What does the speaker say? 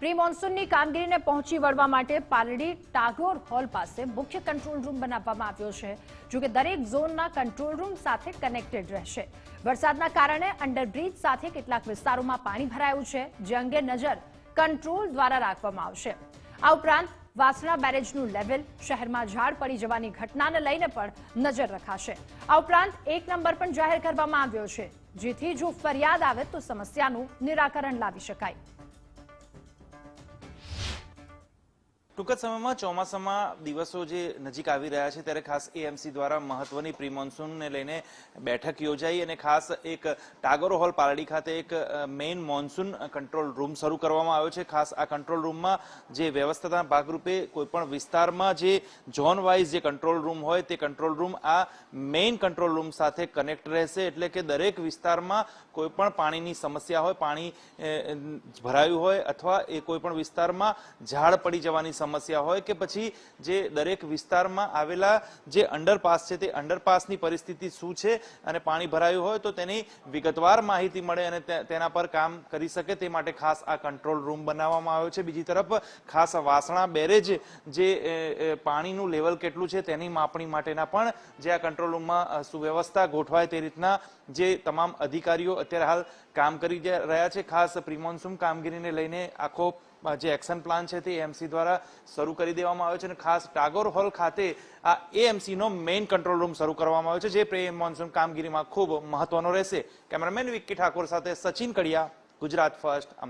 Pre મોન્સૂનની કામગીરીને પહોંચી વળવા માટે પાલડી ટાગોર હોલ પાસે મુખ્ય કંટ્રોલ રૂમ બનાવવામાં આવ્યો છે, જો કે દરેક ઝોનના કંટ્રોલ રૂમ સાથે કનેક્ટેડ રહેશે. વરસાદના કારણે અંડરબ્રિજ સાથે કેટલાક વિસ્તારોમાં પાણી ભરાયું છે, જે અંગે નજર કંટ્રોલ દ્વારા રાખવામાં આવશે. આ ઉપરાંત, વાસણા બેરેજનું લેવલ શહેરમાં ઝાડ પડી જવાની ઘટનાને લઈને પણ નજર રખાશે. આ ઉપરાંત, એક નંબર પણ જાહેર કરવામાં આવ્યો છે, જેથી જો ફરિયાદ આવે તો સમસ્યાનું નિરાકરણ લાવી શકાય. ટૂંક જ સમયમાં ચોમાસામાં દિવસો જે નજીક આવી રહ્યા છે, ત્યારે ખાસ એએમસી દ્વારા મહત્વની પ્રી મોન્સૂનને લઈને બેઠક યોજાઈ અને ખાસ એક ટાગોર હોલ પાલડી ખાતે એક મેઇન મોન્સૂન કંટ્રોલ રૂમ શરૂ કરવામાં આવ્યો છે. ખાસ આ કંટ્રોલ રૂમમાં જે વ્યવસ્થાના ભાગરૂપે કોઈપણ વિસ્તારમાં જે ઝોન વાઇઝ જે કંટ્રોલ રૂમ હોય તે કંટ્રોલ રૂમ આ મેઇન કંટ્રોલ રૂમ સાથે કનેક્ટ રહેશે. એટલે કે દરેક વિસ્તારમાં કોઈપણ પાણીની સમસ્યા હોય, પાણી ભરાયું હોય અથવા એ કોઈપણ વિસ્તારમાં ઝાડ પડી જવાની સમસ્યા હોય કે પછી જે દરેક વિસ્તારમાં આવેલા જે અંડરપાસ છે તે અંડરપાસની પરિસ્થિતિ શું છે અને પાણી ભરાયું હોય તો તેની વિગતવાર માહિતી મળે અને તેના પર કામ કરી શકે તે માટે ખાસ આ કંટ્રોલ રૂમ બનાવવામાં આવ્યો છે. બીજી તરફ, ખાસ વાસણા બેરેજ જે પાણીનું લેવલ કેટલું છે તેની માપણી માટેના પણ જે આ કંટ્રોલ રૂમમાં સુવ્યવસ્થા ગોઠવાય તે રીતના જે તમામ અધિકારીઓ અત્યારે હાલ કામ કરી રહ્યા છે. ખાસ પ્રિમોન્સૂન કામગીરીને લઈને આખો જે એક્શન પ્લાન છે તે એમસી દ્વારા શરૂ કરી દેવામાં આવ્યો છે અને ખાસ ટાગોર હોલ ખાતે આ એએમસી નો મેઇન કંટ્રોલ રૂમ શરૂ કરવામાં આવ્યો છે, જે પ્રે મોન્સૂન કામગીરીમાં ખૂબ મહત્વનો રહેશે. કેમેરામેન વિક્કી ઠાકોર સાથે સચિન કડિયા, ગુજરાત ફર્સ્ટ